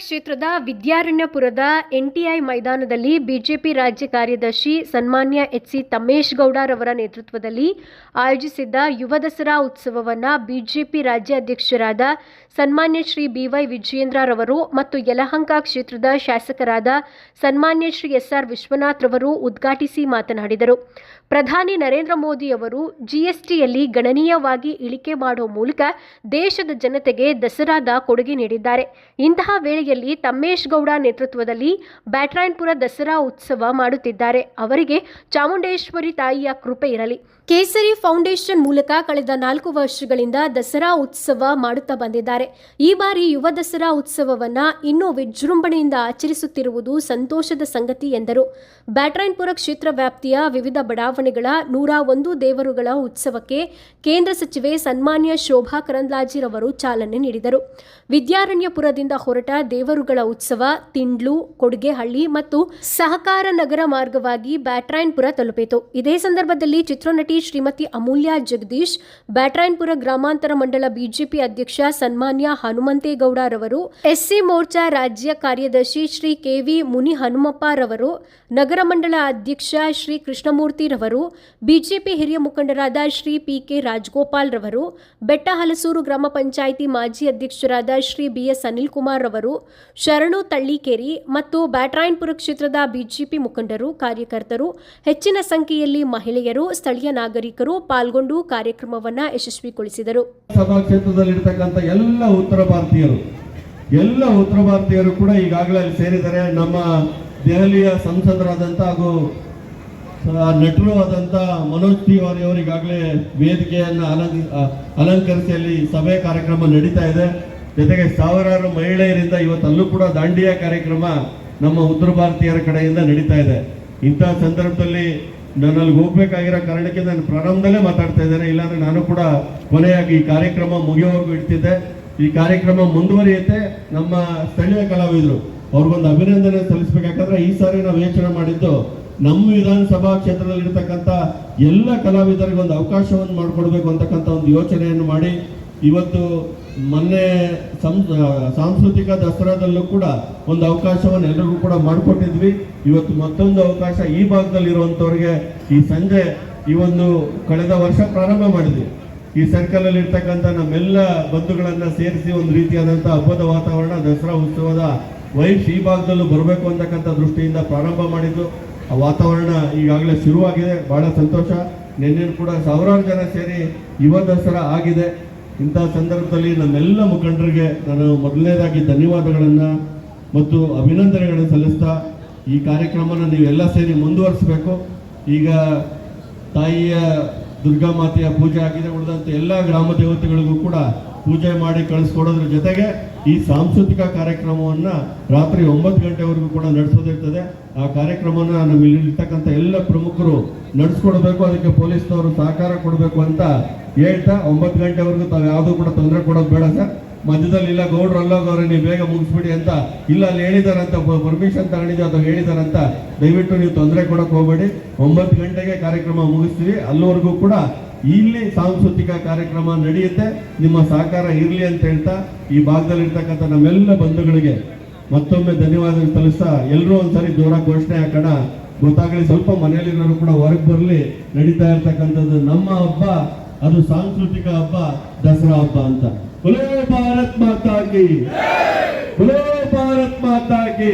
ಕ್ಷೇತ್ರದ ವಿದ್ಯಾರಣ್ಯಪುರದ ಎನ್ಟಿಐ ಮೈದಾನದಲ್ಲಿ ಬಿಜೆಪಿ ರಾಜ್ಯ ಕಾರ್ಯದರ್ಶಿ ಸನ್ಮಾನ್ಯ ಎಚ್ ಸಿ ತಮ್ಮೇಶ್ ಗೌಡರವರ ನೇತೃತ್ವದಲ್ಲಿ ಆಯೋಜಿಸಿದ್ದ ಯುವ ದಸರಾ ಉತ್ಸವವನ್ನು ಬಿಜೆಪಿ ರಾಜ್ಯಾಧ್ಯಕ್ಷರಾದ ಸನ್ಮಾನ್ಯ ಶ್ರೀ ಬಿವೈ ವಿಜಯೇಂದ್ರರವರು ಮತ್ತು ಯಲಹಂಕ ಕ್ಷೇತ್ರದ ಶಾಸಕರಾದ ಸನ್ಮಾನ್ಯ ಶ್ರೀ ಎಸ್ಆರ್ ವಿಶ್ವನಾಥ್ ರವರು ಉದ್ಘಾಟಿಸಿ ಮಾತನಾಡಿದರು. ಪ್ರಧಾನಿ ನರೇಂದ್ರ ಮೋದಿ ಅವರು ಜಿಎಸ್ಟಿಯಲ್ಲಿ ಗಣನೀಯವಾಗಿ ಇಳಿಕೆ ಮಾಡುವ ಮೂಲಕ ದೇಶದ ಜನತೆಗೆ ದಸರಾದ ಕೊಡುಗೆ ನೀಡಿದ್ದಾರೆ. ಇಂತಹ ವೇಳೆಯಲ್ಲಿ ತಮ್ಮೇಶ್ ಗೌಡ ನೇತೃತ್ವದಲ್ಲಿ ಬ್ಯಾಟ್ರಾಯನ್ಪುರ ದಸರಾ ಉತ್ಸವ ಮಾಡುತ್ತಿದ್ದಾರೆ. ಅವರಿಗೆ ಚಾಮುಂಡೇಶ್ವರಿ ತಾಯಿಯ ಕೃಪೆ ಇರಲಿ. ಕೇಸರಿ ಫೌಂಡೇಶನ್ ಮೂಲಕ ಕಳೆದ ನಾಲ್ಕು ವರ್ಷಗಳಿಂದ ದಸರಾ ಉತ್ಸವ ಮಾಡುತ್ತಾ ಬಂದಿದ್ದಾರೆ. ಈ ಬಾರಿ ಯುವ ದಸರಾ ಉತ್ಸವವನ್ನ ಇನ್ನೂ ವಿಜೃಂಭಣೆಯಿಂದ ಆಚರಿಸುತ್ತಿರುವುದು ಸಂತೋಷದ ಸಂಗತಿ ಎಂದರು. ಬ್ಯಾಟ್ರಾಯನ್ಪುರ ಕ್ಷೇತ್ರ ವ್ಯಾಪ್ತಿಯ ವಿವಿಧ ಬಡಾವಣೆಗಳ ನೂರ ಒಂದು ದೇವರುಗಳ ಉತ್ಸವಕ್ಕೆ ಕೇಂದ್ರ ಸಚಿವೆ ಸನ್ಮಾನ್ಯ ಶೋಭಾ ಕರಂದ್ಲಾಜಿರವರು ಚಾಲನೆ ನೀಡಿದರು. ವಿದ್ಯಾರಣ್ಯಪುರದಿಂದ ಹೊರಟ ದೇವರುಗಳ ಉತ್ಸವ, ತಿಂಡ್ಲು, ಕೊಡುಗೆಹಳ್ಳಿ ಮತ್ತು ಸಹಕಾರ ನಗರ ಮಾರ್ಗವಾಗಿ ಬ್ಯಾಟ್ರಾಯನ್ಪುರ ತಲುಪಿತು. ಇದೇ ಸಂದರ್ಭದಲ್ಲಿ ಚಿತ್ರನಟಿ ಶ್ರೀಮತಿ ಅಮೂಲ್ಯ ಜಗದೀಶ್, ಬ್ಯಾಟ್ರಾಯನ್ಪುರ ಗ್ರಾಮಾಂತರ ಮಂಡಲ ಬಿಜೆಪಿ ಅಧ್ಯಕ್ಷ ಸನ್ಮಾನ್ಯ ಹನುಮಂತೇಗೌಡರವರು, ಎಸ್ಸಿ ಮೋರ್ಚಾ ರಾಜ್ಯ ಕಾರ್ಯದರ್ಶಿ ಶ್ರೀ ಕೆವಿ ಮುನಿ ಹನುಮಪ್ಪರವರು ನಗರ ಮಂಡಲ ಅಧ್ಯಕ್ಷ ಶ್ರೀ ಕೃಷ್ಣಮೂರ್ತಿ ರವರು, ಬಿಜೆಪಿ ಹಿರಿಯ ಮುಖಂಡರಾದ ಶ್ರೀ ಪಿಕೆ ರಾಜಗೋಪಾಲ್ ರವರು, ಬೆಟ್ಟಹಲಸೂರು ಗ್ರಾಮ ಪಂಚಾಯಿತಿ ಮಾಜಿ ಅಧ್ಯಕ್ಷರಾದ ಶ್ರೀ ಬಿ ಎಸ್ ಅನಿಲ್ ಕುಮಾರ್ ರವರು ಶರಣು ತಳ್ಳಿಕೇರಿ ಮತ್ತು ಬ್ಯಾಟ್ರಾಯನ್ಪುರ ಕ್ಷೇತ್ರದ ಬಿಜೆಪಿ ಮುಖಂಡರು, ಕಾರ್ಯಕರ್ತರು, ಹೆಚ್ಚಿನ ಸಂಖ್ಯೆಯಲ್ಲಿ ಮಹಿಳೆಯರು, ಸ್ಥಳೀಯ ನಾಗರಿಕರು ಪಾಲ್ಗೊಂಡು ಕಾರ್ಯಕ್ರಮವನ್ನು ಯಶಸ್ವಿಗೊಳಿಸಿದರು. ಸಭಾ ಕ್ಷೇತ್ರದಲ್ಲಿರ್ತಕ್ಕಂಥ ಎಲ್ಲ ಉತ್ತರ ಭಾರತೀಯರು, ಎಲ್ಲ ಉತ್ತರ ಭಾರತೀಯರು ಕೂಡ ಈಗಾಗಲೇ ಅಲ್ಲಿ ಸೇರಿದ್ದಾರೆ. ನಮ್ಮ ದೆಹಲಿಯ ಸಂಸದರಾದಂಥ ಹಾಗೂ ನಟರು ಆದಂಥ ಮನೋಜ್ ತಿವಾರಿ ಅವರು ಈಗಾಗಲೇ ವೇದಿಕೆಯನ್ನು ಅಲಂಕರಿಸಿ ಅಲ್ಲಿ ಸಭೆ ಕಾರ್ಯಕ್ರಮ ನಡೀತಾ ಇದೆ. ಜೊತೆಗೆ ಸಾವಿರಾರು ಮಹಿಳೆಯರಿಂದ ಇವತ್ತಲ್ಲೂ ಕೂಡ ದಾಂಡಿಯಾ ಕಾರ್ಯಕ್ರಮ ನಮ್ಮ ಉತ್ತರ ಭಾರತೀಯರ ಕಡೆಯಿಂದ ನಡೀತಾ ಇದೆ. ಇಂತಹ ಸಂದರ್ಭದಲ್ಲಿ ನಾನು ಅಲ್ಲಿಗೆ ಹೋಗ್ಬೇಕಾಗಿರೋ ಕಾರಣಕ್ಕೆ ನಾನು ಪ್ರಾರಂಭದಲ್ಲೇ ಮಾತಾಡ್ತಾ ಇದ್ದೇನೆ. ಇಲ್ಲಾಂದ್ರೆ ನಾನು ಕೂಡ ಕೊನೆಯಾಗಿ ಈ ಕಾರ್ಯಕ್ರಮ ಮುಗಿಯೋವರೆಗೂ ಇಡ್ತಿದ್ದೆ ಈ ಕಾರ್ಯಕ್ರಮ ಮುಂದುವರಿಯುತ್ತೆ. ನಮ್ಮ ಸ್ಥಳೀಯ ಕಲಾವಿದರು, ಅವ್ರಿಗೊಂದು ಅಭಿನಂದನೆ ಸಲ್ಲಿಸಬೇಕಾದ್ರೆ ಈ ಸಾರಿ ನಾವು ಯೋಚನೆ ಮಾಡಿದ್ದು ನಮ್ಮ ವಿಧಾನಸಭಾ ಕ್ಷೇತ್ರದಲ್ಲಿ ಇರ್ತಕ್ಕಂಥ ಎಲ್ಲ ಕಲಾವಿದರಿಗೆ ಒಂದು ಅವಕಾಶವನ್ನು ಮಾಡಿಕೊಡ್ಬೇಕು ಅಂತಕ್ಕಂಥ ಒಂದು ಯೋಚನೆಯನ್ನು ಮಾಡಿ ಇವತ್ತು ಮೊನ್ನೆ ಸಾಂಸ್ಕೃತಿಕ ದಸರಾದಲ್ಲೂ ಕೂಡ ಒಂದು ಅವಕಾಶವನ್ನು ಎಲ್ಲರಿಗೂ ಕೂಡ ಮಾಡಿಕೊಟ್ಟಿದ್ವಿ. ಇವತ್ತು ಮತ್ತೊಂದು ಅವಕಾಶ ಈ ಭಾಗದಲ್ಲಿ ಇರುವಂತವ್ರಿಗೆ ಈ ಸಂಜೆ ಈ ಒಂದು ಕಳೆದ ವರ್ಷ ಪ್ರಾರಂಭ ಮಾಡಿದ್ವಿ. ಈ ಸರ್ಕಲ್ ಅಲ್ಲಿ ಇರ್ತಕ್ಕಂಥ ನಮ್ಮೆಲ್ಲ ಬಂಧುಗಳನ್ನ ಸೇರಿಸಿ ಒಂದು ರೀತಿಯಾದಂಥ ಹಬ್ಬದ ವಾತಾವರಣ, ದಸರಾ ಉತ್ಸವದ ವೈಬ್ಸ್ ಈ ಭಾಗದಲ್ಲೂ ಬರಬೇಕು ಅಂತಕ್ಕಂಥ ದೃಷ್ಟಿಯಿಂದ ಪ್ರಾರಂಭ ಮಾಡಿದ್ದು. ಆ ವಾತಾವರಣ ಈಗಾಗಲೇ ಶುರುವಾಗಿದೆ. ಬಹಳ ಸಂತೋಷ. ನಿನ್ನೆ ಕೂಡ ಸಾವಿರಾರು ಜನ ಸೇರಿ ಯುವ ದಸರಾ ಆಗಿದೆ. ಇಂತಹ ಸಂದರ್ಭದಲ್ಲಿ ನಮ್ಮೆಲ್ಲ ಮುಖಂಡರಿಗೆ ನಾನು ಮೊದಲನೇದಾಗಿ ಧನ್ಯವಾದಗಳನ್ನು ಮತ್ತು ಅಭಿನಂದನೆಗಳನ್ನು ಸಲ್ಲಿಸ್ತಾ ಈ ಕಾರ್ಯಕ್ರಮನ ನೀವೆಲ್ಲ ಸೇರಿ ಮುಂದುವರಿಸಬೇಕು. ಈಗ ತಾಯಿಯ ದುರ್ಗಾ ಮಾತೆಯ ಪೂಜೆ ಆಗಿದೆ. ಉಳಿದಂಥ ಎಲ್ಲ ಗ್ರಾಮ ದೇವತೆಗಳಿಗೂ ಕೂಡ ಪೂಜೆ ಮಾಡಿ ಕಳಿಸ್ಕೊಡೋದ್ರ ಜೊತೆಗೆ ಈ ಸಾಂಸ್ಕೃತಿಕ ಕಾರ್ಯಕ್ರಮವನ್ನ ರಾತ್ರಿ ಒಂಬತ್ತು ಗಂಟೆವರೆಗೂ ಕೂಡ ನಡೆಸೋದಿರ್ತದೆ. ಆ ಕಾರ್ಯಕ್ರಮನ ನಮ್ಮ ಇಲ್ಲಿರ್ತಕ್ಕಂಥ ಎಲ್ಲ ಪ್ರಮುಖರು ನಡೆಸ್ಕೊಡ್ಬೇಕು, ಅದಕ್ಕೆ ಪೊಲೀಸ್ನವರು ಸಹಕಾರ ಕೊಡಬೇಕು ಅಂತ ಹೇಳ್ತಾ ಒಂಬತ್ತು ಗಂಟೆವರೆಗೂ ತಾವು ಯಾವುದೂ ಕೂಡ ತೊಂದರೆ ಕೊಡೋದು ಬೇಡ ಸರ್. ಮಧ್ಯದಲ್ಲಿ ಇಲ್ಲ, ಗೌಡ್ರು ಅಲ್ಲೋಗವ್ರೆ ನೀವು ಬೇಗ ಮುಗಿಸ್ಬಿಡಿ ಅಂತ ಇಲ್ಲ, ಅಲ್ಲಿ ಹೇಳಿದಾರಂತ ಪರ್ಮಿಷನ್ ತಗೊಂಡಿದ್ದೆ ಅಥವಾ ಹೇಳಿದಾರಂತ ದಯವಿಟ್ಟು ನೀವು ತೊಂದರೆ ಕೊಡೋಕೆ ಹೋಗಬೇಡಿ. ಒಂಬತ್ತು ಗಂಟೆಗೆ ಕಾರ್ಯಕ್ರಮ ಮುಗಿಸ್ತೀವಿ. ಅಲ್ಲಿವರೆಗೂ ಕೂಡ ಇಲ್ಲಿ ಸಾಂಸ್ಕೃತಿಕ ಕಾರ್ಯಕ್ರಮ ನಡೆಯುತ್ತೆ. ನಿಮ್ಮ ಸಹಕಾರ ಇರಲಿ ಅಂತ ಹೇಳ್ತಾ ಈ ಭಾಗದಲ್ಲಿರ್ತಕ್ಕಂಥ ನಮ್ಮೆಲ್ಲ ಬಂಧುಗಳಿಗೆ ಮತ್ತೊಮ್ಮೆ ಧನ್ಯವಾದ ಸಲ್ಲಿಸ್ತಾ ಎಲ್ಲರೂ ಒಂದ್ಸರಿ ಜೋರ ಘೋಷಣೆ ಹಾಕೋಣ. ಗೊತ್ತಾಗಲಿ ಸ್ವಲ್ಪ ಮನೆಯಲ್ಲಿರೋರು ಕೂಡ ಹೊರಗೆ ಬರಲಿ. ನಡೀತಾ ಇರ್ತಕ್ಕಂಥದ್ದು ನಮ್ಮ ಹಬ್ಬ, ಅದು ಸಾಂಸ್ಕೃತಿಕ ಹಬ್ಬ, ದಸರಾ ಹಬ್ಬ ಅಂತ. ಕುಲೋ ಭಾರತ್ ಮಾತಾಗಿ ಕುಲೋ ಭಾರತ್ ಮಾತಾಗಿ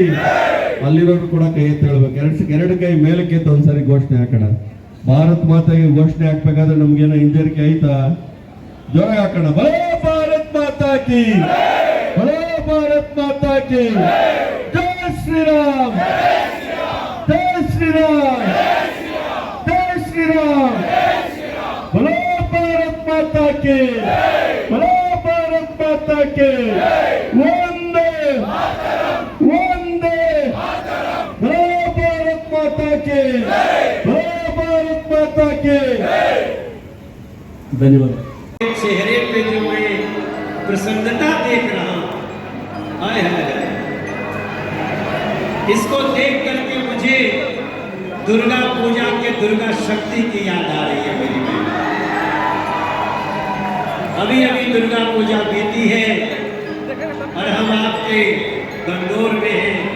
ಅಲ್ಲಿರೋರು ಕೂಡ ಕೈ ಎತ್ತೇಳ್ಬೇಕು ಎರಡು ಎರಡು ಕೈ ಮೇಲಕ್ಕೆ ಒಂದ್ಸರಿ ಘೋಷಣೆ ಹಾಕೋಣ. ಭಾರತ್ ಮಾತಾಗಿ ಘೋಷಣೆ ಹಾಕ್ಬೇಕಾದ್ರೆ ನಮ್ಗೇನೋ ಹಿಂಜರಿಕೆ ಆಯ್ತಾ? ಜೋರ ಹಾಕೋಣ. ಬಲೋ ಭಾರತ್ ಮಾತಾಕಿ ಬಲೋ ಭಾರತ್ ಮಾತಾಕಿ ಜೈ ಶ್ರೀರಾಮ್! ಜೈ ಶ್ರೀರಾಮ್! ಜೈ ಶ್ರೀರಾಮ್! ಬಲೋ ಭಾರತ್ ಮಾತಾಕಿ ಬಲೋ ಭಾರತ್ ಮಾತಾಕಿ ಒಂದೇ! ಒಂದೇ! ಬಲೋ ಭಾರತ್ ಮಾತಾಕಿ माता के धन्यवाद चेहरे पे जो मैं प्रसन्नता देख रहा हूँ हाय हाय। इसको देख करके मुझे दुर्गा पूजा के दुर्गा शक्ति की याद आ रही है मेरी में अभी अभी दुर्गा पूजा बीती है और हम आपके गंगोर में हैं।